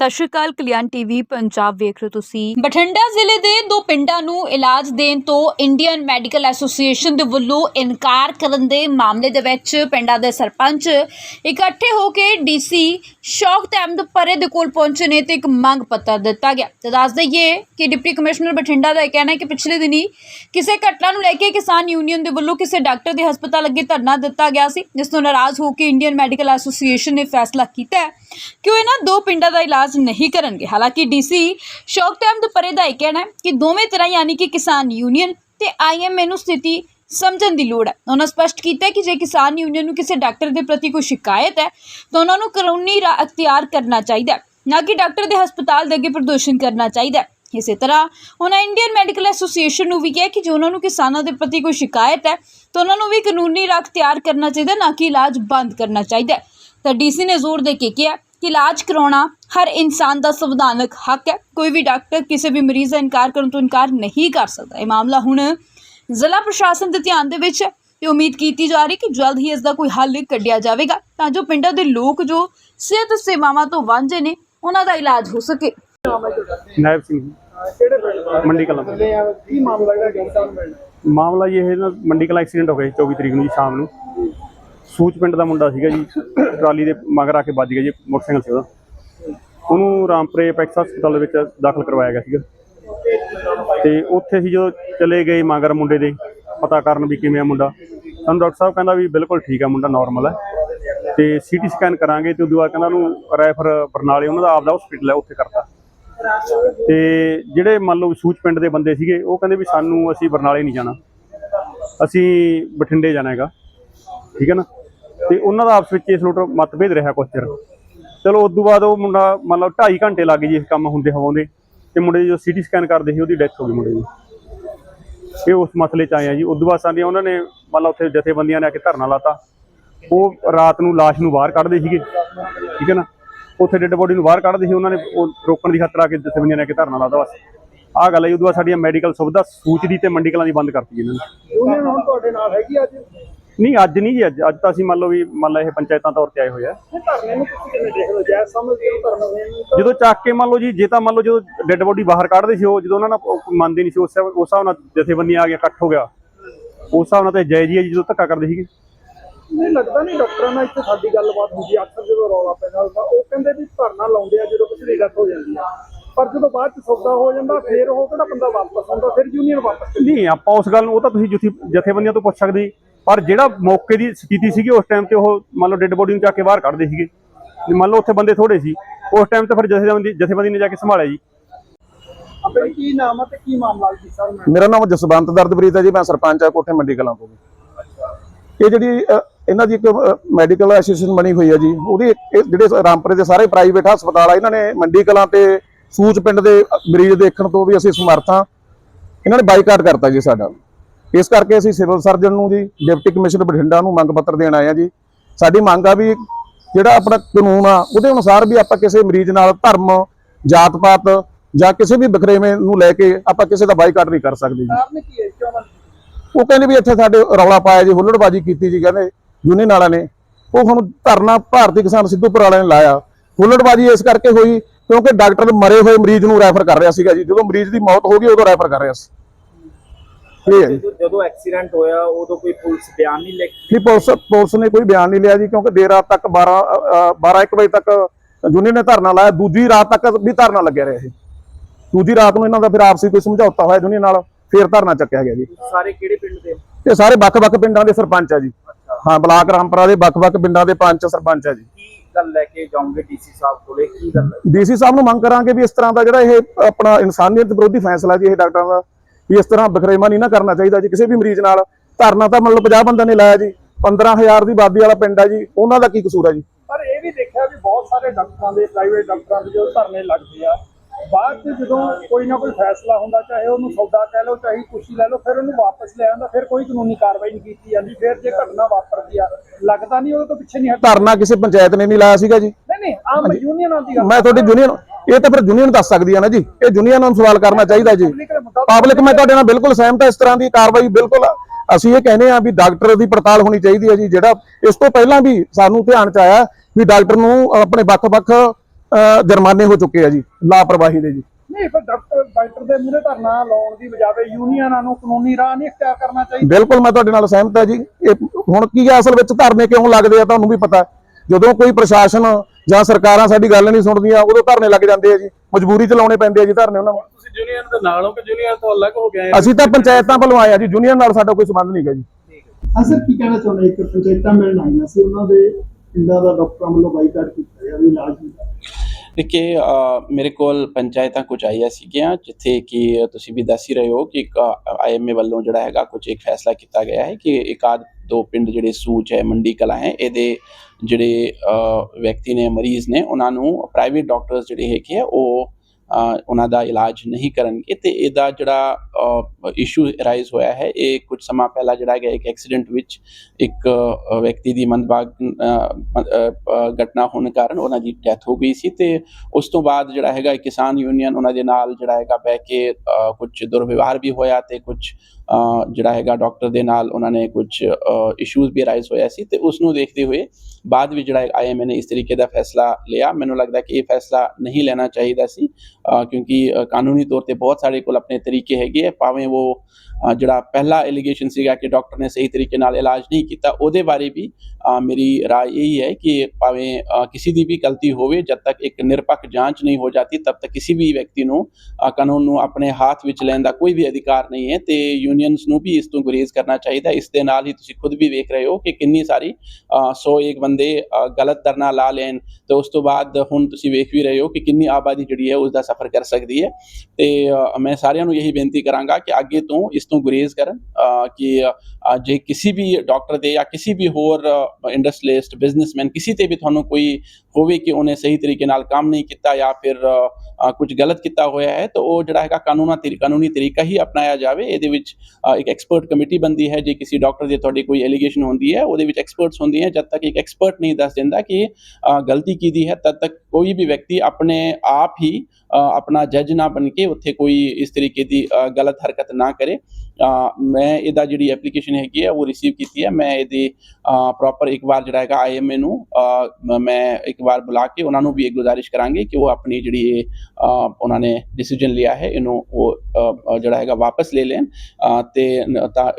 ਸਤਿ ਸ਼੍ਰੀ ਅਕਾਲ, ਕਲਿਆਣ ਟੀਵੀ, ਪੰਜਾਬ ਵੇਖ ਰਹੇ ਹੋ ਤੁਸੀਂ। ਬਠਿੰਡਾ ਜ਼ਿਲ੍ਹੇ ਦੇ ਦੋ ਪਿੰਡਾਂ ਨੂੰ ਇਲਾਜ ਦੇਣ ਤੋਂ ਇੰਡੀਅਨ ਮੈਡੀਕਲ ਐਸੋਸੀਏਸ਼ਨ ਦੇ ਵੱਲੋਂ ਇਨਕਾਰ ਕਰਨ ਦੇ ਮਾਮਲੇ ਦੇ ਵਿੱਚ ਪਿੰਡਾਂ ਦੇ ਸਰਪੰਚ ਇਕੱਠੇ ਹੋ ਕੇ ਡੀਸੀ ਸ਼ੌਕਤ ਅਹਿਮਦ ਪਰੇ ਦੇ ਕੋਲ ਪਹੁੰਚੇ ਨੇ ਤੇ ਇੱਕ ਮੰਗ ਪੱਤਰ ਦਿੱਤਾ ਗਿਆ। ਤੇ ਦੱਸ ਦਈਏ ਕਿ ਡਿਪਟੀ ਕਮਿਸ਼ਨਰ ਬਠਿੰਡਾ ਦਾ ਇਹ ਕਹਿਣਾ ਹੈ ਕਿ ਪਿਛਲੇ ਦਿਨੀ ਕਿਸੇ ਘਟਨਾ ਨੂੰ ਲੈ ਕੇ ਕਿਸਾਨ ਯੂਨੀਅਨ ਦੇ ਵੱਲੋਂ ਕਿਸੇ ਡਾਕਟਰ ਦੇ ਹਸਪਤਾਲ ਅੱਗੇ ਧਰਨਾ ਦਿੱਤਾ ਗਿਆ ਸੀ, ਜਿਸ ਤੋਂ ਨਾਰਾਜ਼ ਹੋ ਕੇ ਇੰਡੀਅਨ ਮੈਡੀਕਲ ਐਸੋਸੀਏਸ਼ਨ ਨੇ ਫੈਸਲਾ ਕੀਤਾ ਹੈ। ਕਿ ਉਹ ਇਹਨਾਂ ਦੋ ਪਿੰਡਾਂ ਦਾ ਇਲਾਜ ਨਹੀਂ ਕਰਨਗੇ। ਹਾਲਾਂਕਿ ਡੀਸੀ ਸ਼ੌਕਤ ਅਹਿਮਦ ਪਰੇ ਦਾ ਇਹ ਕਹਿਣਾ ਹੈ ਕਿ ਦੋਵੇਂ ਤਰ੍ਹਾਂ ਯਾਨੀ ਕਿ ਕਿਸਾਨ ਯੂਨੀਅਨ ਤੇ ਆਈਐਮਏ ਨੂੰ ਸਥਿਤੀ ਸਮਝਣ ਦੀ ਲੋੜ ਹੈ। ਉਹਨਾਂ ਸਪਸ਼ਟ ਕੀਤਾ ਕਿ ਜੇ ਕਿਸਾਨ ਯੂਨੀਅਨ ਨੂੰ ਕਿਸੇ ਡਾਕਟਰ ਦੇ ਪ੍ਰਤੀ ਕੋਈ ਸ਼ਿਕਾਇਤ ਹੈ, ਤਾਂ ਉਹਨਾਂ ਨੂੰ ਕਾਨੂੰਨੀ ਰਾਹ ਅਖਤਿਆਰ ਕਰਨਾ ਚਾਹੀਦਾ ਹੈ, ਨਾ ਕਿ ਡਾਕਟਰ ਦੇ ਹਸਪਤਾਲ ਦੇ ਅੱਗੇ ਪ੍ਰਦਰਸ਼ਨ ਕਰਨਾ ਚਾਹੀਦਾ ਹੈ। ਇਸੇ ਤਰ੍ਹਾਂ ਉਹਨਾਂ ਇੰਡੀਅਨ ਮੈਡੀਕਲ ਐਸੋਸੀਏਸ਼ਨ ਨੂੰ ਵੀ ਕਿਹਾ ਕਿ ਜੇ ਉਹਨਾਂ ਨੂੰ ਕਿਸਾਨਾਂ ਦੇ ਪ੍ਰਤੀ ਕੋਈ ਸ਼ਿਕਾਇਤ ਹੈ, ਤਾਂ ਉਹਨਾਂ ਨੂੰ ਵੀ ਕਾਨੂੰਨੀ ਰਾਹ ਅਖਤਿਆਰ ਕਰਨਾ ਚਾਹੀਦਾ, ਨਾ ਕਿ ਇਲਾਜ ਬੰਦ ਕਰਨਾ ਚਾਹੀਦਾ ਤਾਂ ਡੀਸੀ ਨੇ ਜ਼ੋਰ ਦੇ ਕੇ ਕਿਹਾ ਕਿ ਇਲਾਜ ਕਰਾਉਣਾ ਹਰ ਇਨਸਾਨ ਦਾ ਸੰਵਿਧਾਨਕ ਹੱਕ ਹੈ। ਕੋਈ ਵੀ ਡਾਕਟਰ ਕਿਸੇ ਵੀ ਮਰੀਜ਼ ਦਾ ਇਨਕਾਰ ਕਰਨ ਤੋਂ ਇਨਕਾਰ ਨਹੀਂ ਕਰ ਸਕਦਾ। ਇਹ ਮਾਮਲਾ ਹੁਣ ਜ਼ਿਲ੍ਹਾ ਪ੍ਰਸ਼ਾਸਨ ਦੇ ਧਿਆਨ ਦੇ ਵਿੱਚ ਹੈ ਤੇ ਉਮੀਦ ਕੀਤੀ ਜਾ ਰਹੀ ਕਿ ਜਲਦ ਹੀ ਇਸ ਦਾ ਕੋਈ ਹੱਲ ਕੱਢਿਆ ਜਾਵੇਗਾ ਤਾਂ ਜੋ ਪਿੰਡਾਂ ਦੇ ਲੋਕ ਜੋ ਸਿਹਤ ਸੇਵਾਵਾਂ ਤੋਂ ਵਾਂਝੇ ਨੇ ਉਹਨਾਂ ਦਾ ਇਲਾਜ ਹੋ ਸਕੇ। ਨਾਇਬ ਸਿੰਘ ਜੀ, ਕਿਹੜੇ ਪਿੰਡ ਮੰਡੀ ਕਲਾਂ ਕੀ ਮਾਮਲਾ ਇਹ ਨਾ ਮੰਡੀ ਕਲਾਂ ਐਕਸੀਡੈਂਟ ਹੋ ਗਿਆ ਜੀ 24 ਤਰੀਕ ਨੂੰ ਜੀ ਸ਼ਾਮ ਨੂੰ। ਸੂਚ ਪਿੰਡ ਦਾ ਮੁੰਡਾ ਸੀਗਾ ਜੀ, ਟਰਾਲੀ ਦੇ ਮਗਰ ਆ ਕੇ ਵੱਜ ਗਿਆ ਜੀ, ਮੋਟਰਸਾਈਕਲ ਸੀ ਉਹਦਾ ਉਹਨੂੰ ਰਾਮਪੁਰੇ ਪੈਕਸ ਹਸਪਤਾਲ ਵਿੱਚ ਦਾਖਲ ਕਰਵਾਇਆ ਗਿਆ ਸੀਗਾ। ਤੇ ਉੱਥੇ ਅਸੀਂ ਜਦੋਂ ਚਲੇ ਗਏ ਮਗਰ ਮੁੰਡੇ ਦੇ, ਪਤਾ ਕਰਨ ਵੀ ਕਿਵੇਂ ਆ ਮੁੰਡਾ। ਸਾਨੂੰ ਡਾਕਟਰ ਸਾਹਿਬ ਕਹਿੰਦਾ ਵੀ ਬਿਲਕੁਲ ਠੀਕ ਆ, ਮੁੰਡਾ ਨਾਰਮਲ ਹੈ ਤੇ ਸੀਟੀ ਸਕੈਨ ਕਰਾਂਗੇ ਤੇ ਉਦੋਂ ਬਾਅਦ ਕਹਿੰਦਾ ਉਹਨੂੰ ਰੈਫਰ ਬਰਨਾਲੇ, ਉਹਨਾਂ ਦਾ ਆਪਦਾ ਹਸਪੀਟਲ ਹੈ ਉੱਥੇ ਕਰਤਾ। ਤੇ ਜਿਹੜੇ ਮੰਨ ਲਓ ਸੂਚ ਪਿੰਡ ਦੇ ਬੰਦੇ ਸੀਗੇ, ਉਹ ਕਹਿੰਦੇ ਵੀ ਸਾਨੂੰ ਅਸੀਂ ਬਰਨਾਲੇ ਨਹੀਂ ਜਾਣਾ। ਅਸੀਂ ਬਠਿੰਡੇ ਜਾਣਾ ਹੈਗਾ। ਠੀਕ ਹੈ ਨਾ? ਤੇ ਉਹਨਾਂ ਦਾ ਆਪਸ ਵਿੱਚ ਇਸ ਲੋਟ ਮਤਭੇਦ ਰਿਹਾ ਕੁਛ ਚਿਰ। ਚਲੋ ਉਸ ਤੋਂ ਬਾਅਦ ਉਹ ਮੁੰਡਾ ਮਤਲਬ ਲਓ 2.5 ਘੰਟੇ ਲੱਗ ਗਏ ਜੀ ਇਸ ਕੰਮ ਹੁੰਦੇ ਹਵਾਉਂਦੇ। ਤੇ ਮੁੰਡੇ ਦੀ ਜੋ ਸੀਟੀ ਸਕੈਨ ਕਰਦੇ ਸੀ ਉਹਦੀ ਡੈਥ ਹੋ ਗਈ ਮੁੰਡੇ ਦੀ। ਇਹ ਉਸ ਮਸਲੇ ਚ ਆਏ ਆ ਜੀ। ਉਸ ਤੋਂ ਬਾਅਦ ਸਾਡੀਆਂ ਉਹਨਾਂ ਨੇ ਮਤਲਬ ਉੱਥੇ ਜਥੇਬੰਦੀਆਂ ਨੇ ਆ ਕੇ ਧਰਨਾ ਲਾਤਾ। ਉਹ ਰਾਤ ਨੂੰ ਲਾਸ਼ ਨੂੰ ਬਾਹਰ ਕੱਢਦੇ ਸੀਗੇ। ਠੀਕ ਹੈ ਨਾ? ਉੱਥੇ ਡੈੱਡ ਬੋਡੀ ਨੂੰ ਬਾਹਰ ਕੱਢਦੇ ਸੀ ਉਹਨਾਂ ਨੇ। ਉਹ ਰੋਕਣ ਦੀ ਖਾਤਰ ਆ ਕੇ ਜਥੇਬੰਦੀਆਂ ਨੇ ਆ ਕੇ ਧਰਨਾ ਲਾਤਾ ਬਸ। ਆਹ ਗੱਲ ਹੈ ਜੀ, ਉਦੋਂ ਬਾਅਦ ਸਾਡੀਆਂ ਮੈਡੀਕਲ ਸੁਵਿਧਾ ਸੂਚ ਦੀ ਤੇ ਮੰਡੀ ਕਲਾਂ ਦੀ ਬੰਦ ਕਰਤੀ ਇਹਨਾਂ ਨੇ। ਯੂਨੀਅਨ ਹੁਣ ਤੁਹਾਡੇ ਨਾਲ ਹੈਗੀ ਅੱਜ? ਨਹੀਂ ਅੱਜ ਨਹੀਂ ਜੀ ਅੱਜ। ਅੱਜ ਤਾਂ ਅਸੀਂ ਮੰਨ ਲਓ ਵੀ ਮੰਨ ਲਓ ਇਹ ਪੰਚਾਇਤਾਂ ਤੌਰ ਤੇ ਆਏ ਹੋਏ ਆ। ਇਹ ਧਰਨੇ ਨੂੰ ਤੁਸੀਂ ਕਿਵੇਂ ਦੇਖਦੇ ਹੋ? ਜੈ ਸਮਝਦੇ ਹੋ ਧਰਨੇ ਨੂੰ? ਜਦੋਂ ਚੱਕ ਕੇ ਮੰਨ ਲਓ ਜੀ ਜੇ ਤਾਂ ਮੰਨ ਲਓ ਜਦੋਂ ਡੈੱਡ ਬੋਡੀ ਬਾਹਰ ਕੱਢਦੇ ਸੀ ਉਹ ਜਦੋਂ ਉਹਨਾਂ ਨਾਲ ਮੰਨਦੇ ਨਹੀਂ ਸੀ ਉਸ ਹਿਸਾਬ- ਉਸ ਹਿਸਾਬ ਨਾਲ ਜਥੇਬੰਦੀਆਂ ਆ ਗਿਆ ਇਕੱਠ ਹੋ ਗਿਆ। ਉਸ ਹਿਸਾਬ ਨਾਲ ਤੇ ਜੈ ਜੀ ਜਦੋਂ ਧੱਕਾ ਕਰਦੇ ਸੀਗੇ। ਨਹੀਂ ਲੱਗਦਾ ਨਹੀਂ ਡਾਕਟਰਾਂ ਨਾਲ ਇੱਥੇ ਸਾਡੀ ਗੱਲਬਾਤ ਹੁੰਦੀ ਆ ਅਕਸਰ ਜਦੋਂ ਰੌਲਾ ਪੈਂਦਾ ਹੁੰਦਾ। ਉਹ ਕਹਿੰਦੇ ਵੀ ਧਰਨਾ ਲਾਉਂਦੇ ਆ ਜਦੋਂ ਕਿਸੇ ਦੀ ਡੈਥ ਹੋ ਜਾਂਦੀ ਆ। ਪਰ ਜਦੋਂ ਬਾਅਦ ਚ ਸੌਦਾ ਹੋ ਜਾਂਦਾ ਫਿਰ ਉਹ ਕਿਹੜਾ ਬੰਦਾ ਵਾਪਸ ਆਉਂਦਾ ਫਿਰ ਯੂਨੀਅਨ ਵਾਪਸ ਨਹੀਂ ਆਪਾਂ ਉਸ ਗੱਲ ਨੂੰ ਉਹ ਤਾਂ ਤੁਸੀਂ ਜਥੀ ਜਥੇਬੰਦੀਆਂ ਤੋਂ ਪੁੱਛ ਸਕਦੇ ਪਰ ਜਿਹੜਾ ਮੌਕੇ ਦੀ ਸਥਿਤੀ ਸੀਗੀ ਉਸ ਟਾਈਮ ਤੇ ਉਹ ਮੰਨ ਲਓ ਡੈੱਡ ਬੋਡੀ ਨੂੰ ਚੱਕ ਕੇ ਬਾਹਰ ਕੱਢਦੇ ਸੀਗੇ। ਜੇ ਮੰਨ ਲਓ ਉੱਥੇ ਬੰਦੇ ਥੋੜੇ ਸੀ। ਉਸ ਟਾਈਮ ਤੇ ਫਿਰ ਜਥੇਬੰਦੀ ਜਥੇਬੰਦੀ ਨੇ ਜਾ ਕੇ ਸੰਭਾਲਿਆ ਜੀ। ਆਪੇ ਕੀ ਨਾਮ ਆ ਤੇ ਕੀ ਮਾਮਲਾ ਜੀ ਸਰ? ਮੇਰਾ ਨਾਮ ਜਸਵੰਤ ਦਰਦਪ੍ਰੀਤ ਹੈ ਜੀ ਮੈਂ ਸਰਪੰਚ ਆ ਕੋਠੇ ਮੰਡੀ ਕਲਾਂ ਤੋਂ ਇਹ ਜਿਹੜੀ ਇਹਨਾਂ ਦੀ ਇੱਕ ਮੈਡੀਕਲ ਐਸੋਸੀਏਸ਼ਨ ਬਣੀ ਹੋਈ ਹੈ ਜੀ। ਉਹਦੀ ਜਿਹੜੇ ਰਾਮਪੁਰੇ ਦੇ ਸਾਰੇ ਪ੍ਰਾਈਵੇਟ ਹਸਪਤਾਲ ਆ ਇਹਨਾਂ ਨੇ ਮੰਡੀ ਕਲਾਂ ਤੇ ਸੂਚ ਪਿੰਡ ਦੇ ਮਰੀਜ਼ ਦੇਖਣ ਤੋਂ ਵੀ ਅਸੀਂ ਸਮਰਥ ਹਾਂ। ਇਹਨਾਂ ਨੇ ਬਾਈਕਾਟ ਕਰਤਾ ਜੀ ਸਾਡਾ। ਇਸ ਕਰਕੇ ਅਸੀਂ ਸਿਵਲ ਸਰਜਨ ਨੂੰ ਜੀ ਡਿਪਟੀ ਕਮਿਸ਼ਨਰ ਬਠਿੰਡਾ ਨੂੰ ਮੰਗ ਪੱਤਰ ਦੇਣ ਆਏ ਆ ਜੀ। ਸਾਡੀ ਮੰਗ ਆ ਵੀ ਜਿਹੜਾ ਆਪਣਾ ਕਾਨੂੰਨ ਆ ਉਹਦੇ ਅਨੁਸਾਰ ਵੀ ਆਪਾਂ ਕਿਸੇ ਮਰੀਜ਼ ਨਾਲ ਧਰਮ ਜਾਤ ਪਾਤ ਜਾਂ ਕਿਸੇ ਵੀ ਬਖਰੇਵੇਂ ਨੂੰ ਲੈ ਕੇ ਆਪਾਂ ਕਿਸੇ ਦਾ ਬਾਈਕਾਟ ਨਹੀਂ ਕਰ ਸਕਦੇ ਜੀ। ਉਹ ਕਹਿੰਦੇ ਵੀ ਇੱਥੇ ਸਾਡੇ ਰੌਲਾ ਪਾਇਆ ਜੀ ਹੁੱਲੜਬਾਜੀ ਕੀਤੀ ਜੀ ਕਹਿੰਦੇ ਯੂਨੀਅਨ ਵਾਲਿਆਂ ਨੇ। ਉਹ ਹੁਣ ਧਰਨਾ ਭਾਰਤੀ ਕਿਸਾਨ ਸਿੱਧੂਪੁਰ ਵਾਲਿਆਂ ਨੇ ਲਾਇਆ। ਹੁੱਲੜਬਾਜੀ ਇਸ ਕਰਕੇ ਹੋਈ ਕਿਉਂਕਿ ਡਾਕਟਰ ਮਰੇ ਹੋਏ ਮਰੀਜ਼ ਨੂੰ ਰੈਫਰ ਕਰ ਰਿਹਾ ਸੀਗਾ ਜੀ। ਜਦੋਂ ਮਰੀਜ਼ ਦੀ ਮੌਤ ਹੋ ਗਈ ਉਦੋਂ ਰੈਫਰ ਕਰ ਰਿਹਾ ਸੀ। ਇਹ ਹੈ ਜੀ। ਜਦੋਂ- ਐਕਸੀਡੈਂਟ ਹੋਇਆ ਉਦੋਂ ਕੋਈ ਪੁਲਿਸ ਬਿਆਨ ਨਹੀਂ ਲਿਖ ਨਹੀਂ ਪੁਲਿਸ ਪੁਲਿਸ ਨੇ ਕੋਈ ਬਿਆਨ ਨਹੀਂ ਲਿਆ ਜੀ ਕਿਉਂਕਿ ਦੇਰ ਰਾਤ ਤੱਕ 12 12 1 ਵਜੇ ਤੱਕ ਯੂਨੀਅਨ ਨੇ ਧਰਨਾ ਲਾਇਆ। ਦੂਜੀ ਰਾਤ ਤੱਕ ਵੀ ਧਰਨਾ ਲੱਗਿਆ ਰਿਹਾ ਇਹ। ਦੂਜੀ ਰਾਤ ਨੂੰ ਇਹਨਾਂ ਦਾ ਫਿਰ ਆਪਸੀ ਕੋਈ ਸਮਝੌਤਾ ਹੋਇਆ ਯੂਨੀਅਨ ਨਾਲ ਫਿਰ ਧਰਨਾ ਚੱਕਿਆ ਗਿਆ ਜੀ। ਸਾਰੇ ਕਿਹੜੇ ਪਿੰਡ ਦੇ? ਇਹ ਸਾਰੇ ਵੱਖ-ਵੱਖ ਪਿੰਡਾਂ ਦੇ ਸਰਪੰਚ ਆ ਜੀ। ਹਾਂ ਬਲਾਕ ਰਾਮਪੁਰਾ ਦੇ ਵੱਖ-ਵੱਖ ਪਿੰਡਾਂ ਦੇ ਪੰਚ ਸਰਪੰਚ ਆ ਜੀ। ਕੀ ਗੱਲ ਲੈ ਕੇ ਜਾਓਗੇ ਡੀਸੀ ਸਾਹਿਬ ਕੋਲੇ? ਕੀ ਗੱਲ ਡੀਸੀ ਸਾਹਿਬ ਨੂੰ ਮੰਗ ਕਰਾਂਗੇ ਵੀ ਇਸ ਤਰ੍ਹਾਂ ਦਾ ਜਿਹੜਾ ਇਹ ਆਪਣਾ ਇਨਸਾਨੀਅਤ ਵਿਰੋਧੀ ਫੈਸਲਾ ਜੀ ਇਹ ਡਾਕਟਰਾਂ ਦਾ ਵੀ ਇਸ ਤਰ੍ਹਾਂ ਬਖਰੇਵਾ ਨਹੀਂ ਨਾ ਕਰਨਾ ਚਾਹੀਦਾ ਜੀ ਕਿਸੇ ਵੀ ਮਰੀਜ਼ ਨਾਲ। ਧਰਨਾ ਤਾਂ ਮਤਲਬ 50 ਬੰਦਿਆਂ ਨੇ ਲਾਇਆ ਜੀ 15000 ਦੀ ਆਬਾਦੀ ਵਾਲਾ ਪਿੰਡ ਆ ਜੀ ਉਹਨਾਂ ਦਾ ਕੀ ਕਸੂਰ ਆ ਜੀ? ਪਰ ਇਹ ਵੀ ਦੇਖਿਆ ਵੀ ਬਹੁਤ ਸਾਰੇ ਡਾਕਟਰਾਂ ਦੇ ਪ੍ਰਾਈਵੇਟ ਡਾਕਟਰਾਂ ਦੇ ਜਦੋਂ ਧਰਨੇ ਲੱਗਦੇ ਆ ਬਾਅਦ ਚ ਜਦੋਂ ਕੋਈ ਨਾ ਕੋਈ ਫੈਸਲਾ ਹੁੰਦਾ ਚਾਹੇ ਉਹਨੂੰ ਸੌਦਾ ਕਹਿ ਲਓ ਚਾਹੇ ਕੁਛ ਲੈ ਲਓ ਫਿਰ ਉਹਨੂੰ ਵਾਪਸ ਲੈ ਆਉਂਦਾ ਫਿਰ ਕੋਈ ਕਾਨੂੰਨੀ ਕਾਰਵਾਈ ਨਹੀਂ ਕੀਤੀ ਜਾਂਦੀ ਫਿਰ ਜੇ ਘਟਨਾ ਵਾਪਰਦੀ ਆ ਲੱਗਦਾ ਨਹੀਂ ਉਹਦੇ ਤੋਂ ਪਿੱਛੇ ਨਹੀਂ ਹਟਦਾ ਧਰਨਾ ਕਿਸੇ ਪੰਚਾਇਤ ਨੇ ਨਹੀਂ ਲਾਇਆ ਸੀਗਾ ਜੀ। ਨਹੀਂ ਨਹੀਂ ਆਮ ਯੂਨੀਅਨਾਂ ਦੀ ਗੱਲ ਮੈਂ ਤੁਹਾਡੀ ਯੂਨੀਅਨ ਇਹ ਤਾਂ ਫਿਰ ਯੂਨੀਅਨ ਦੱਸ ਸਕਦੀ ਆ ਨਾ ਜੀ। ਇਹ ਯੂਨੀਅਨ ਨੂੰ ਸਵਾਲ ਕਰਨਾ ਚਾਹੀਦਾ ਜੀ। ਪਬਲਿਕ ਮੈਂ ਤੁਹਾਡੇ ਨਾਲ ਬਿਲਕੁਲ ਸਹਿਮਤ ਹਾਂ ਇਸ ਤਰ੍ਹਾਂ ਦੀ ਕਾਰਵਾਈ ਬਿਲਕੁਲ ਅਸੀਂ ਇਹ ਕਹਿੰਦੇ ਆ ਵੀ ਡਾਕਟਰ ਦੀ ਪੜਤਾਲ ਹੋਣੀ ਚਾਹੀਦੀ ਹੈ ਜੀ ਜਿਹੜਾ ਇਸ ਤੋਂ ਪਹਿਲਾਂ ਵੀ ਸਾਨੂੰ ਧਿਆਨ ਚ ਆਇਆ ਵੀ ਡਾਕਟਰ ਨੂੰ ਆਪਣੇ ਵੱਖ-ਵੱਖ ਜੁਰਮਾਨੇ ਹੋ ਚੁੱਕੇ ਆ ਜੀ ਲਾਪਰਵਾਹੀ ਦੇ ਜੀ। ਨਹੀਂ ਫਿਰ ਡਾਕਟਰ ਡਾਕਟਰ ਦੇ ਮੂਹਰੇ ਧਰਨਾ ਲਾਉਣ ਦੀ ਬਜਾਏ ਯੂਨੀਅਨਾਂ ਨੂੰ ਕਾਨੂੰਨੀ ਰਾਹ ਨਹੀਂ ਅਖਤਿਆਰ ਕਰਨਾ ਚਾਹੀਦਾ। ਬਿਲਕੁਲ ਮੈਂ ਤੁਹਾਡੇ ਨਾਲ ਸਹਿਮਤ ਹਾਂ ਜੀ। ਇਹ ਹੁਣ ਕੀ ਆ ਅਸਲ ਵਿੱਚ ਧਰਨੇ ਕਿਉਂ ਲੱਗਦੇ ਆ ਤੁਹਾਨੂੰ ਵੀ ਪਤਾ। ਜਦੋਂ ਕੋਈ ਪ੍ਰਸ਼ਾਸਨ ਜਾਂ ਸਰਕਾਰਾਂ ਸਾਡੀ ਗੱਲ ਨਹੀਂ ਸੁਣਦੀਆਂ ਉਦੋਂ ਧਰਨੇ ਲੱਗ ਜਾਂਦੇ ਆ ਜੀ। ਮਜਬੂਰੀ ਚ ਲਾਉਣੇ ਪੈਂਦੇ ਆ ਜੀ ਧਰਨੇ ਉਹਨਾਂ ਨੂੰ। ਤੁਸੀਂ ਜੂਨੀਅਰ ਦੇ ਨਾਲ ਹੋ ਕਿ ਜੂਨੀਅਰ ਤੋਂ ਅਲੱਗ ਹੋ ਗਏ ਅਸੀਂ ਤਾਂ ਪੰਚਾਇਤਾਂ ਵੱਲੋਂ ਆਏ ਆ ਜੀ। ਯੂਨੀਅਨ ਨਾਲ ਸਾਡਾ ਕੋਈ ਸੰਬੰਧ ਨਹੀਂ ਹੈ ਜੀ। ਅਸਰ ਕੀ ਕਹਿਣਾ ਚਾਹੁੰਦੇ ਇੱਕ ਪੰਚਾਇਤਾਂ ਮਿਲਣ ਆਈਆਂ ਸੀ ਉਹਨਾਂ ਦੇ ਪਿੰਡਾਂ ਦਾ ਡਾਕਟਰਾਂ ਵੱਲੋਂ ਬਾਈਕਾਟ ਕੀਤਾ ਗਿਆ ਵੀ ਇਲਾਜ ਨਹੀਂ ਦੇਖੇ ਅ, ਮੇਰੇ ਕੋਲ ਪੰਚਾਇਤਾਂ ਕੁਝ ਆਈਆਂ ਸੀਗੀਆਂ ਜਿੱਥੇ ਕਿ ਤੁਸੀਂ ਵੀ ਦੱਸ ਹੀ ਰਹੇ ਹੋ ਕਿ ਇੱਕ ਆਈਐਮਏ ਵੱਲੋਂ ਜਿਹੜਾ ਹੈਗਾ ਕੁਝ ਇੱਕ ਫੈਸਲਾ ਕੀਤਾ ਗਿਆ ਹੈ ਕਿ ਇੱਕ ਆਧ ਦੋ ਪਿੰਡ ਜਿਹੜੇ ਸੂਚ ਹੈ ਮੰਡੀ ਕਲਾ ਹੈ ਇਹਦੇ ਜਿਹੜੇ ਵਿਅਕਤੀ ਨੇ ਮਰੀਜ਼ ਨੇ ਉਹਨਾਂ ਨੂੰ ਪ੍ਰਾਈਵੇਟ ਡਾਕਟਰਸ ਜਿਹੜੇ ਹੈਗੇ ਆ ਉਹ ਉਹਨਾਂ ਦਾ ਇਲਾਜ ਨਹੀਂ ਕਰਨਗੇ ਤੇ ਇਹਦਾ ਜਿਹੜਾ ਇਸ਼ੂ ਰਾਈਜ਼ ਹੋਇਆ ਹੈ ਇਹ ਕੁਝ ਸਮਾਂ ਪਹਿਲਾਂ ਜਿਹੜਾ ਹੈਗਾ ਇੱਕ ਐਕਸੀਡੈਂਟ ਵਿੱਚ ਇੱਕ ਵਿਅਕਤੀ ਦੀ ਮੰਦਭਾਗ ਘਟਨਾ ਹੋਣ ਕਾਰਨ ਉਹਨਾਂ ਦੀ ਡੈਥ ਹੋ ਗਈ ਸੀ ਤੇ ਉਸ ਤੋਂ ਬਾਅਦ ਜਿਹੜਾ ਹੈਗਾ ਕਿਸਾਨ ਯੂਨੀਅਨ ਉਹਨਾਂ ਦੇ ਨਾਲ ਜਿਹੜਾ ਹੈਗਾ ਬਹਿ ਕੇ ਅ, ਕੁਝ ਦੁਰਵਿਵਹਾਰ ਵੀ ਹੋਇਆ ਤੇ ਕੁਝ ਜਿਹੜਾ ਹੈਗਾ ਡਾਕਟਰ ਦੇ ਨਾਲ ਉਹਨਾਂ ਨੇ ਕੁਝ ਇਸ਼ੂਜ਼ ਵੀ ਰਾਈਜ਼ ਹੋਇਆ ਸੀ ਤੇ ਉਸ ਨੂੰ ਦੇਖਦੇ ਹੋਏ ਬਾਅਦ ਵਿੱਚ ਜਿਹੜਾ ਆਈਐਮਏ ਨੇ ਇਸ ਤਰੀਕੇ ਦਾ ਫੈਸਲਾ ਲਿਆ। ਮੈਨੂੰ ਲੱਗਦਾ ਕਿ ਇਹ ਫੈਸਲਾ ਨਹੀਂ ਲੈਣਾ ਚਾਹੀਦਾ ਸੀ ਕਿਉਂਕਿ ਕਾਨੂੰਨੀ ਤੌਰ ਤੇ ਬਹੁਤ ਸਾਰੇ ਕੋਲ ਆਪਣੇ ਤਰੀਕੇ ਹੈਗੇ ਆ, ਭਾਵੇਂ ਉਹ ਜਿਹੜਾ ਪਹਿਲਾ ਐਲੀਗੇਸ਼ਨ ਸੀਗਾ ਕਿ ਡਾਕਟਰ ਨੇ ਸਹੀ ਤਰੀਕੇ ਨਾਲ ਇਲਾਜ ਨਹੀਂ ਕੀਤਾ ਉਹਦੇ ਬਾਰੇ ਵੀ ਮੇਰੀ ਰਾਏ ਇਹੀ ਹੈ ਕਿ ਭਾਵੇਂ ਕਿਸੇ ਦੀ ਵੀ ਗਲਤੀ ਹੋਵੇ ਜਦ ਤੱਕ ਇੱਕ ਨਿਰਪੱਖ ਜਾਂਚ ਨਹੀਂ ਹੋ ਜਾਂਦੀ ਤਬ ਤੱਕ ਕਿਸੇ ਵੀ ਵਿਅਕਤੀ ਨੂੰ ਕਾਨੂੰਨ ਨੂੰ ਆਪਣੇ ਹੱਥ ਵਿੱਚ ਲੈਣ ਦਾ ਕੋਈ ਵੀ ਅਧਿਕਾਰ ਨਹੀਂ ਹੈ ਤੇ ਯੂਨੀਅਨਸ ਨੂੰ ਵੀ ਇਸ ਤੋਂ ਗੁਰੇਜ਼ ਕਰਨਾ ਚਾਹੀਦਾ। ਇਸ ਦੇ ਨਾਲ ਹੀ ਤੁਸੀਂ ਖੁਦ ਵੀ ਵੇਖ ਰਹੇ ਹੋ ਕਿ ਕਿੰਨੀ ਸਾਰੀ ਅ, 101 ਬੰਦੇ ਅ, ਗਲਤ ਧਰਨਾ ਲਾ ਲੈਣ ਤੇ ਉਸ ਤੋਂ ਬਾਅਦ ਹੁਣ ਤੁਸੀਂ ਵੇਖ ਵੀ ਰਹੇ ਹੋ ਕਿ ਕਿੰਨੀ ਆਬਾਦੀ ਜਿਹੜੀ ਹੈ ਉਸ ਦਾ ਸਫਰ ਕਰ ਸਕਦੀ ਹੈ। ਤੇ ਮੈਂ ਸਾਰਿਆਂ ਨੂੰ ਇਹੀ ਬੇਨਤੀ ਕਰਾਂਗਾ ਕਿ ਅੱਗੇ ਤੋਂ ਇਸ ਤੋਂ ਗੁਰੇਜ਼ ਕਰਨ ਅ, ਕਿ ਜੇ ਕਿਸੇ ਵੀ ਡਾਕਟਰ ਦੇ ਜਾਂ ਕਿਸੇ ਵੀ ਹੋਰ ਇੰਡਸਟਰੀਲਿਸਟ ਬਿਜ਼ਨਸਮੈਨ ਕਿਸੇ ਤੇ ਵੀ ਤੁਹਾਨੂੰ ਕੋਈ ਹੋਵੇ ਕਿ ਉਹਨੇ ਸਹੀ ਤਰੀਕੇ ਨਾਲ ਕੰਮ ਨਹੀਂ ਕੀਤਾ ਜਾਂ ਫਿਰ ਕੁਝ ਗਲਤ ਕੀਤਾ ਹੋਇਆ ਹੈ ਤਾਂ ਉਹ ਜਿਹੜਾ ਹੈਗਾ ਕਾਨੂੰਨਾ ਤਰੀ- ਕਾਨੂੰਨੀ ਤਰੀਕਾ ਹੀ ਅਪਣਾਇਆ ਜਾਵੇ। ਇਹਦੇ ਵਿੱਚ ਇੱਕ ਐਕਸਪਰਟ ਕਮੇਟੀ ਬੰਦੀ ਹੈ ਜੇ ਕਿਸੇ ਡਾਕਟਰ ਦੇ ਤੁਹਾਡੀ ਕੋਈ ਐਲੀਗੇਸ਼ਨ ਹੁੰਦੀ ਹੈ ਉਹਦੇ ਵਿੱਚ ਐਕਸਪਰਟਸ ਹੁੰਦੀ ਹੈ ਜਦ ਤੱਕ ਇੱਕ ਐਕਸਪਰਟ ਨਹੀਂ ਦੱਸ ਦਿੰਦਾ ਕਿ ਅ, ਗਲਤੀ ਕੀਤੀ ਹੈ ਤਦ ਤੱਕ ਕੋਈ ਵੀ ਵਿਅਕਤੀ ਆਪਣੇ ਆਪ ਹੀ ਆਪਣਾ ਜੱਜ ਨਾ ਬਣ ਕੇ ਉੱਥੇ ਕੋਈ ਇਸ ਤਰੀਕੇ ਦੀ ਗਲਤ ਹਰਕਤ ਨਾ ਕਰੇ। ਅ, ਮੈਂ ਇਹਦਾ ਜਿਹੜੀ ਐਪਲੀਕੇਸ਼ਨ ਹੈਗੀ ਹੈ ਉਹ ਰਿਸੀਵ ਕੀਤੀ ਹੈ ਮੈਂ ਇਹਦੀ ਪ੍ਰੋਪਰ ਇੱਕ ਵਾਰ ਜਿਹੜਾ ਹੈਗਾ ਆਈਐਮਏ ਨੂੰ ਅ, ਮ- ਮੈਂ ਇੱਕ ਵਾਰ ਬੁਲਾ ਕੇ ਉਹਨਾਂ ਨੂੰ ਵੀ ਇਹ ਗੁਜ਼ਾਰਿਸ਼ ਕਰਾਂਗੇ ਕਿ ਉਹ ਆਪਣੀ ਜਿਹੜੀ ਇਹ ਉਹਨਾਂ ਨੇ ਡਿਸੀਜਨ ਲਿਆ ਹੈ ਇਹਨੂੰ ਉਹ ਜਿਹੜਾ ਹੈਗਾ ਵਾਪਸ ਲੈ ਲੈਣ। ਅ, ਤੇ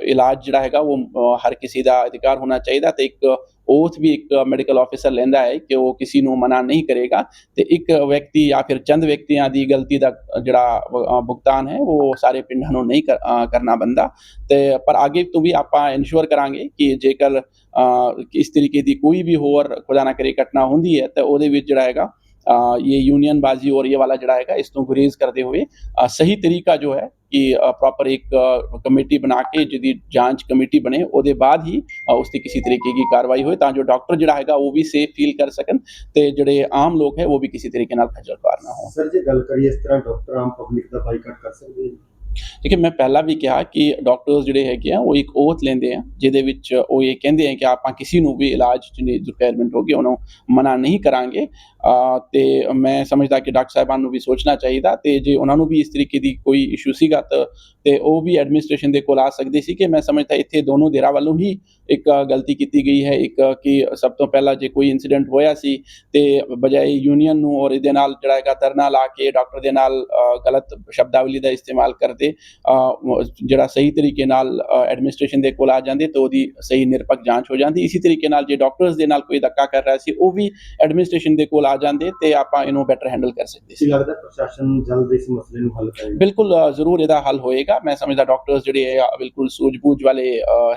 ਇਲਾਜ ਜਿਹੜਾ ਹੈਗਾ ਉਹ ਹਰ ਕਿਸੇ ਦਾ ਅਧਿਕਾਰ ਹੋਣਾ ਚਾਹੀਦਾ ਤੇ ਇੱਕ ਓਥ ਵੀ ਇੱਕ ਮੈਡੀਕਲ ਆਫੀਸਰ ਲੈਂਦਾ ਹੈ ਕਿ ਉਹ ਕਿਸੇ ਨੂੰ ਮਨਾ ਨਹੀਂ ਕਰੇਗਾ। ਤੇ ਇੱਕ ਵਿਅਕਤੀ ਜਾਂ ਫਿਰ ਚੰਦ ਵਿਅਕਤੀਆਂ ਦੀ ਗਲਤੀ ਦਾ ਜਿਹੜਾ ਭੁਗਤਾਨ ਹੈ, ਉਹ ਸਾਰੇ ਪਿੰਡਾਂ ਨੂੰ ਨਹੀਂ ਕਰਨਾ ਬੰਦਾ। ਤੇ, ਪਰ ਅੱਗੇ ਤੋਂ ਵੀ ਆਪਾਂ ਇਨਸ਼ੋਰ ਕਰਾਂਗੇ ਕਿ ਜੇਕਰ ਇਸ ਤਰੀਕੇ ਦੀ ਕੋਈ ਵੀ ਹੋਰ ਖੁਦਾ ਨਾ ਕਰੇ ਘਟਨਾ ਹੁੰਦੀ ਹੈ, ਤਾਂ ਉਹਦੇ ਵਿੱਚ ਜਿਹੜਾ ਹੈਗਾ ਅ, ਇਹ ਯੂਨੀਅਨ ਬਾਜ਼ੀ ਔਰ ਇਹ ਵਾਲਾ ਜਿਹੜਾ ਹੈਗਾ ਇਸ ਤੋਂ ਗੁਰੇਜ਼ ਕਰਦੇ ਹੋਏ ਅ, ਸਹੀ ਕਿ ਪ੍ਰੋਪਰ ਇੱਕ ਕਮੇਟੀ ਬਣਾ ਕੇ ਜਿਹਦੀ ਜਾਂਚ ਕਮੇਟੀ ਬਣੇ ਉਹਦੇ ਬਾਅਦ ਹੀ ਉਸ ਤੇ ਕਿਸੇ ਤਰੀਕੇ ਦੀ ਕਾਰਵਾਈ ਹੋਏ ਤਾਂ ਜੋ ਡਾਕਟਰ ਜਿਹੜਾ ਹੈਗਾ ਉਹ ਵੀ ਸੇਫ ਫੀਲ ਕਰ ਸਕਣ ਤੇ ਜਿਹੜੇ ਆਮ ਲੋਕ ਹੈ ਉਹ ਵੀ ਕਿਸੇ ਤਰੀਕੇ ਨਾਲ ਖੱਜਲ ਖੁਆਰ ਨਾ ਹੋਣ ਸਰ ਜੇ ਗੱਲ ਕਰੀਏ ਇਸ ਤਰ੍ਹਾਂ ਡਾਕਟਰ ਆਮ ਪਬਲਿਕ ਦਾ ਬਾਈਕਾਟ ਕਰ ਸਕਦੇ ਨੇ ਠੀਕ ਮੈਂ ਪਹਿਲਾਂ ਵੀ ਕਿਹਾ ਕਿ ਡਾਕਟਰਸ ਜਿਹੜੇ ਹੈਗੇ ਆ, ਉਹ ਇੱਕ ਓਥ ਲੈਂਦੇ ਆ, ਜਿਹਦੇ ਵਿੱਚ ਉਹ ਇਹ ਕਹਿੰਦੇ ਆ ਕਿ ਆਪਾਂ ਕਿਸੇ ਨੂੰ ਵੀ ਇਲਾਜ ਦੀ ਰਿਕੁਆਇਰਮੈਂਟ ਹੋਗੀ ਉਹਨੂੰ ਮਨਾ ਨਹੀਂ ਕਰਾਂਗੇ। ਅਹ ਤੇ ਮੈਂ ਸਮਝਦਾ ਕਿ ਡਾਕਟਰ ਸਾਹਿਬਾਨ ਨੂੰ ਵੀ ਸੋਚਣਾ ਚਾਹੀਦਾ ਤੇ ਜੇ ਉਹਨਾਂ ਨੂੰ ਵੀ ਇਸ ਤਰੀਕੇ ਦੀ ਕੋਈ ਇਸ਼ੂ ਸੀਗਾ ਤਾਂ ਤੇ ਉਹ ਵੀ ਐਡਮਿਨਿਸਟ੍ਰੇਸ਼ਨ ਦੇ ਕੋਲ ਆ ਸਕਦੇ ਸੀ ਕਿ ਮੈਂ ਸਮਝਦਾ ਇੱਥੇ ਦੋਨੋਂ ਧਿਰਾਂ ਵੱਲੋਂ ਹੀ ਇੱਕ ਗਲਤੀ ਕੀਤੀ ਗਈ ਹੈ, ਇੱਕ ਕਿ ਸਭ ਤੋਂ ਪਹਿਲਾਂ ਜੇ ਕੋਈ ਇਨਸੀਡੈਂਟ ਹੋਇਆ ਸੀ ਤੇ ਬਜਾਏ ਯੂਨੀਅਨ ਨੂੰ ਔਰ ਇਹਦੇ ਨਾਲ ਜਿਹੜਾ ਹੈਗਾ ਧਰਨਾ ਲਾ ਕੇ ਡਾਕਟਰ ਦੇ ਨਾਲ ਗਲਤ ਸ਼ਬਦਾਵਲੀ ਦਾ ਇਸਤੇਮਾਲ ਕਰਦੇ ਅਹ, ਜਿਹੜਾ ਸਹੀ ਤਰੀਕੇ ਨਾਲ ਐਡਮਿਨਿਸਟ੍ਰੇਸ਼ਨ ਦੇ ਕੋਲ ਆ ਜਾਂਦੇ ਤਾਂ ਉਹਦੀ ਸਹੀ ਨਿਰਪੱਖ ਜਾਂਚ ਹੋ ਜਾਂਦੀ। ਇਸੇ ਤਰੀਕੇ ਨਾਲ ਜੇ ਡਾਕਟਰਸ ਦੇ ਨਾਲ ਕੋਈ ਧੱਕਾ ਕਰ ਰਿਹਾ ਸੀ ਉਹ ਵੀ ਐਡਮਿਨਿਸਟ੍ਰੇਸ਼ਨ ਦੇ ਕੋਲ ਆ ਜਾਂਦੇ ਤੇ ਆਪਾਂ ਇਹਨੂੰ ਬੈਟਰ ਹੈਂਡਲ ਕਰ ਸਕਦੇ ਸੀ। ਲੱਗਦਾ ਪ੍ਰਸ਼ਾਸਨ ਜਲਦ ਇਸ ਮਸਲੇ ਨੂੰ ਹੱਲ ਕਰੇਗਾ? ਬਿਲਕੁਲ ਜ਼ਰੂਰ ਇਹਦਾ ਹੱਲ ਹੋਏਗਾ। ਮੈਂ ਸਮਝਦਾ ਡਾਕਟਰਸ ਜਿਹੜੇ ਆ, ਬਿਲਕੁਲ ਸੂਝ-ਬੂਝ ਵਾਲੇ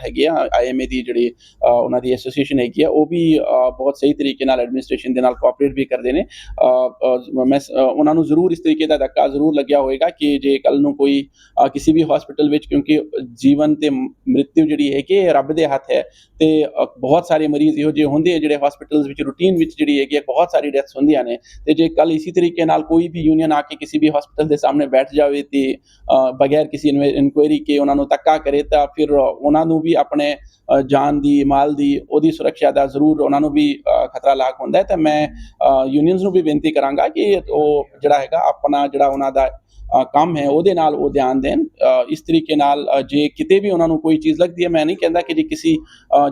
ਹੈਗੇ ਆ ਆਈਐਮਏ ਦੀ ਜਿਹੜੀ ਉਹਨਾਂ ਦੀ ਐਸੋਸੀਏਸ਼ਨ ਹੈਗੀ ਆ ਉਹ ਵੀ ਬਹੁਤ ਸਹੀ ਤਰੀਕੇ ਨਾਲ ਐਡਮਿਨਿਸਟ੍ਰੇਸ਼ਨ ਦੇ ਨਾਲ ਕੋਆਪਰੇਟ ਵੀ ਕਰਦੇ ਨੇ। ਮੈਂ ਉਹਨਾਂ ਨੂੰ ਜ਼ਰੂਰ ਇਸ ਤਰੀਕੇ ਦਾ ਧੱਕਾ ਜ਼ਰੂਰ ਲੱਗਿਆ ਹੋਏਗਾ ਕਿ ਜੇ ਕੱਲ ਨੂੰ ਕੋਈ ਕਿਸੇ ਵੀ ਹਸਪੀਟਲ ਵਿੱਚ ਕਿਉਂਕਿ ਜੀਵਨ ਤੇ ਮ੍ਰਿਤਿੂ ਜਿਹੜੀ ਹੈ ਕਿ ਰੱਬ ਦੇ ਹੱਥ ਹੈ ਤੇ ਬਹੁਤ ਸਾਰੇ ਮਰੀਜ਼ ਇਹੋ ਜਿਹੇ ਹੁੰਦੇ ਆ ਜਿਹੜੇ ਹਸਪੀਟਲਸ ਵਿੱਚ ਰੂਟੀਨ ਵਿੱਚ ਜਿਹੜੀ ਹੈਗੀ ਹੈ ਬਹੁਤ ਸਾਰੀ ਡੈਥਸ ਹੁੰਦੀਆਂ ਨੇ ਤੇ ਜੇ ਕੱਲ ਇਸੇ ਤਰੀਕੇ ਨਾਲ ਕੋਈ ਵੀ ਯੂਨੀਅਨ ਆ ਕੇ ਕਿਸੇ ਵੀ ਹਸਪੀਟਲ ਦੇ ਸਾਹਮਣੇ ਬੈਠ ਜਾਵੇ ਤੇ ਬਗੈਰ ਕਿਸੇ ਇਨਕੁਆਇਰੀ ਕੇ ਉਹਨਾਂ ਨੂੰ ਧੱਕਾ ਕਰੇ ਤਾਂ ਫਿਰ ਉਹਨਾਂ ਨੂੰ ਵੀ ਆਪਣੇ ਜਾਨ ਦੀ, ਮਾਲ ਦੀ, ਉਹਦੀ ਸੁਰੱਖਿਆ ਦਾ ਜ਼ਰੂਰ ਉਹਨਾਂ ਨੂੰ ਵੀ ਖਤਰਾ ਲਾਕ ਹੁੰਦਾ ਹੈ। ਤਾਂ ਮੈਂ ਯੂਨੀਅਨਸ ਨੂੰ ਵੀ ਬੇਨਤੀ ਕਰਾਂਗਾ ਕਿ ਉਹ ਜਿਹੜਾ ਹੈਗਾ ਆਪਣਾ ਜਿਹੜਾ ਉਹਨਾਂ ਦਾ ਕੰਮ ਹੈ, ਉਹਦੇ ਨਾਲ ਉਹ ਧਿਆਨ ਦੇਣ। ਇਸ ਤਰੀਕੇ ਨਾਲ ਜੇ ਕਿਤੇ ਵੀ ਉਹਨਾਂ ਨੂੰ ਕੋਈ ਚੀਜ਼ ਲੱਗਦੀ ਹੈ, ਮੈਂ ਨਹੀਂ ਕਹਿੰਦਾ ਕਿ ਜੇ ਕਿਸੇ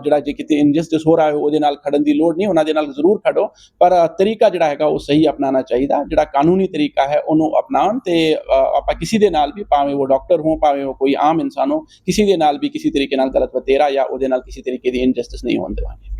ਜਿਹੜਾ ਜੇ ਕਿਤੇ ਇਨਜਸਟਿਸ ਹੋ ਰਿਹਾ ਹੈ, ਉਹਦੇ ਨਾਲ ਖੜਨ ਦੀ ਲੋੜ ਨਹੀਂ, ਉਹਨਾਂ ਦੇ ਨਾਲ ਜ਼ਰੂਰ ਖੜੋ। ਪਰ ਤਰੀਕਾ ਜਿਹੜਾ ਹੈਗਾ, ਉਹ ਸਹੀ ਅਪਣਾਉਣਾ ਚਾਹੀਦਾ। ਜਿਹੜਾ ਕਾਨੂੰਨੀ ਤਰੀਕਾ ਹੈ, ਉਹਨੂੰ ਅਪਣਾਉਣ ਤੇ ਆਪਾਂ ਕਿਸੇ ਦੇ ਨਾਲ ਵੀ, ਭਾਵੇਂ ਉਹ ਡਾਕਟਰ ਹੋ ਭਾਵੇਂ ਉਹ ਕੋਈ ਆਮ ਇਨਸਾਨ ਹੋ ਕਿਸੇ ਦੇ ਨਾਲ ਵੀ, ਕਿਸੇ ਤਰੀਕੇ ਨਾਲ ਗਲਤ ਵਤੇਰਾ ਜਾਂ ਉਹਦੇ ਨਾਲ ਕਿਸੇ ਤਰੀਕੇ ਦੀ ਇਨਜਸਟਿਸ ਨਹੀਂ ਹੋਣ ਦੇਵਾਂਗੇ।